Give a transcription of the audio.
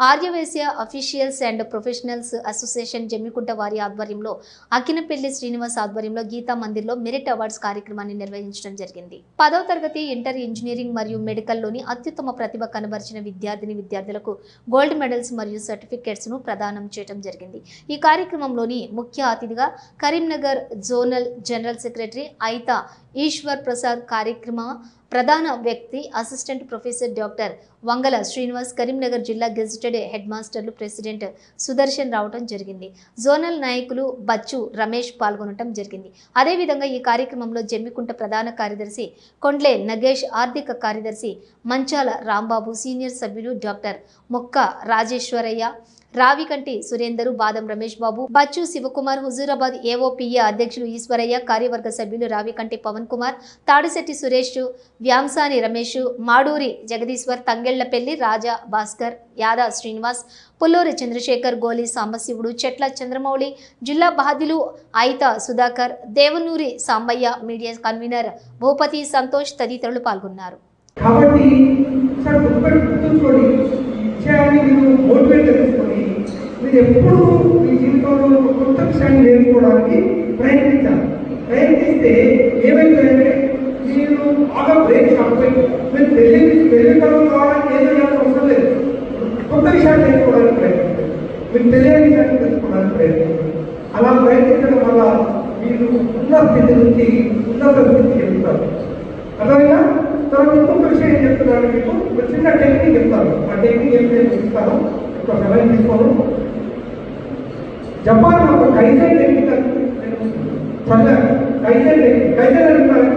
Aryavysya officials and professionals association Jammikunta వారి ఆధ్వర్యంలో అకినపల్లి శ్రీనివాస్ ఆధ్వర్యంలో గీతా మందిర్లో మెరిట్ అవార్డ్స్ కార్యక్రమాన్ని నిర్వహించడం జరిగింది. పదవ తరగతి ఇంటర్ ఇంజనీరింగ్ మరియు మెడికల్లోని అత్యుత్తమ ప్రతిభ కనబరిచిన విద్యార్థిని విద్యార్థులకు గోల్డ్ మెడల్స్ మరియు సర్టిఫికేట్స్ను ప్రదానం చేయడం జరిగింది. ఈ కార్యక్రమంలోని ముఖ్య అతిథిగా Karimnagar zonal general secretary Aitha Eshwar Prasad కార్యక్రమ ప్రధాన వ్యక్తి assistant professor doctor Vangala Srinivas Karimnagar జిల్లా గెజిటెడ్ హెడ్ మాస్టర్లు ప్రెసిడెంట్ సుదర్శన్ రావటం జరిగింది. జోనల్ నాయకులు బచ్చు రమేష్ పాల్గొనటం జరిగింది. అదేవిధంగా ఈ కార్యక్రమంలో జమ్మికుంట ప్రధాన కార్యదర్శి కొండ్లే నగేష్ ఆర్థిక కార్యదర్శి మంచాల రాంబాబు సీనియర్ సభ్యులు డాక్టర్ మొక్క రాజేశ్వరయ్య రావికంటి సురేందరు బాదం రమేష్ బాబు బచ్చు శివకుమార్ హుజూరాబాద్ ఏఓపీఏ అధ్యక్షులు ఈశ్వరయ్య కార్యవర్గ సభ్యులు రావికంటి పవన్ కుమార్ తాడిశెట్టి సురేష్ వ్యాంసాని రమేష్ మాడూరి జగదీశ్వర్ తంగెళ్ళపల్లి రాజా భాస్కర్ యాదా శ్రీనివాస్ పుల్లూరి చంద్రశేఖర్ గోలి సాంబశివుడు చెట్ల చంద్రమౌళి జిల్లా బాధిలు ఆయిత సుధాకర్ దేవనూరి సాంబయ్య మీడియా కన్వీనర్ భూపతి సంతోష్ తదితరులు పాల్గొన్నారు. కాబట్టి సార్ గుర్తుపెట్టి గుర్తుంచుకోండి ఈ విషయాన్ని మీరు ఎప్పుడు మీ జీవితంలో ఒక కొత్త విషయాన్ని నేర్చుకోవడానికి ప్రయత్నించాలి. ప్రయత్నిస్తే ఏమైందంటే మీరు బాగా బ్రేక్ కాకపోయి మీరు పెళ్ళి పెళ్ళితనం కావాలని ఏదో చేయాల్సిన అవసరం లేదు. కొత్త విషయాన్ని నేర్చుకోవడానికి ప్రయత్నించాలి మీరు తెలియని విషయాన్ని తెలుసుకోవడానికి ప్రయత్నించాలి అలా ప్రయత్నించడం వల్ల మీరు ఉన్న స్థితి నుంచి ఉన్నత స్థితికి వెళ్తారు అర్థమైనా తర్వాత ఇంకొక విషయం ఏం చెప్తున్నాను మీకు? ఒక చిన్న టెక్నిక్ చెప్తాను. ఆ టెక్నిక్ ఏం నేను చూపిస్తాను ఒక సమయం తీసుకోను జపాన్ ఒక కైజన్ టెక్నిక్ అని నేను చదివాను